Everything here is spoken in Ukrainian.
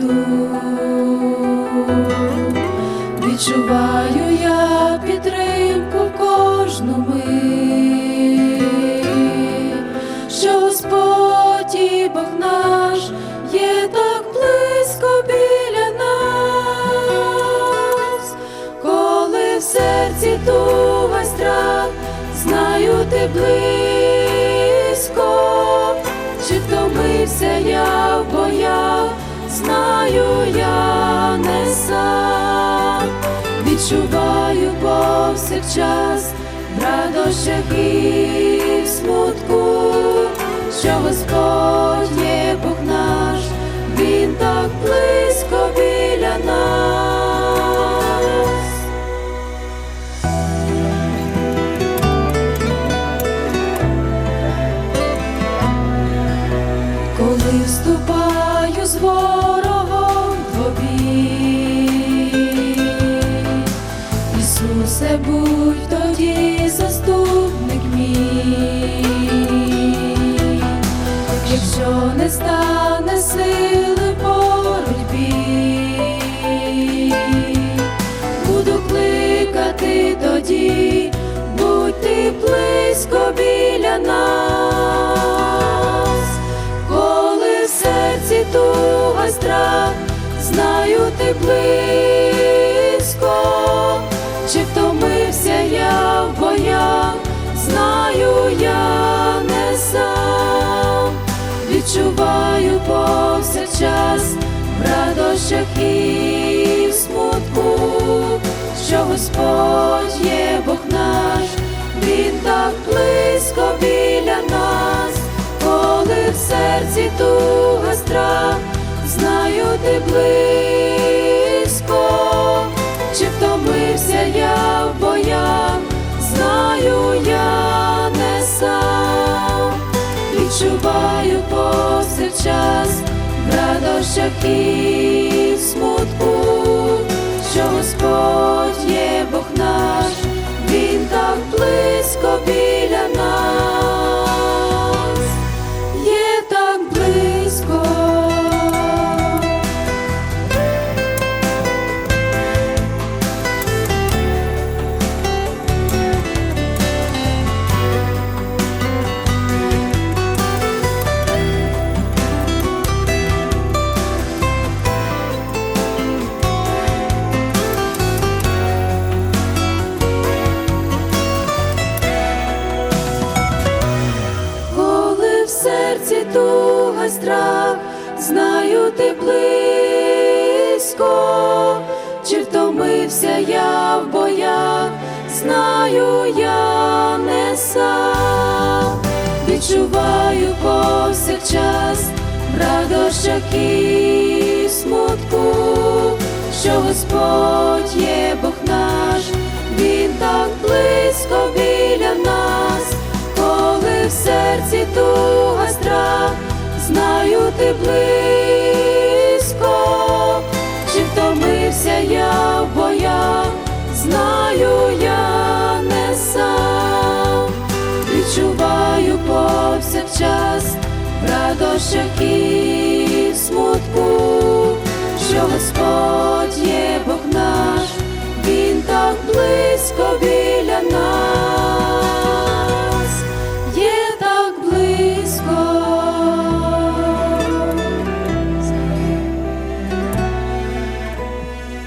немічним відчуваю я підтримку в кожну мить, що Господь і Бог наш є так близько біля нас, коли в серці туга страх, знаю ти близько, відчуваю повсякчас радощах і смутку, що Господь знаю ти близько, чи втомився я в боях, знаю я не сам, відчуваю повсякчас в радощах і в смутку, що Господь є Бог наш, Він так близько біля нас, коли в серці ти близько, чи втомився я в боях, знаю я не сам, відчуваю повсякчас в радощах і смутку, що Господь є Бог серці туга страх, знаю ти близько, чи втомився я в боях, знаю я не сам, відчуваю повсякчас радощах і смутку, що Господь є Бог наш, Він так близько серці туга страх, знаю ти близько, чи втомився я в боях, знаю я не сам, відчуваю повсякчас в радощах і в смутку, що Господь є Бог наш, Він так близько.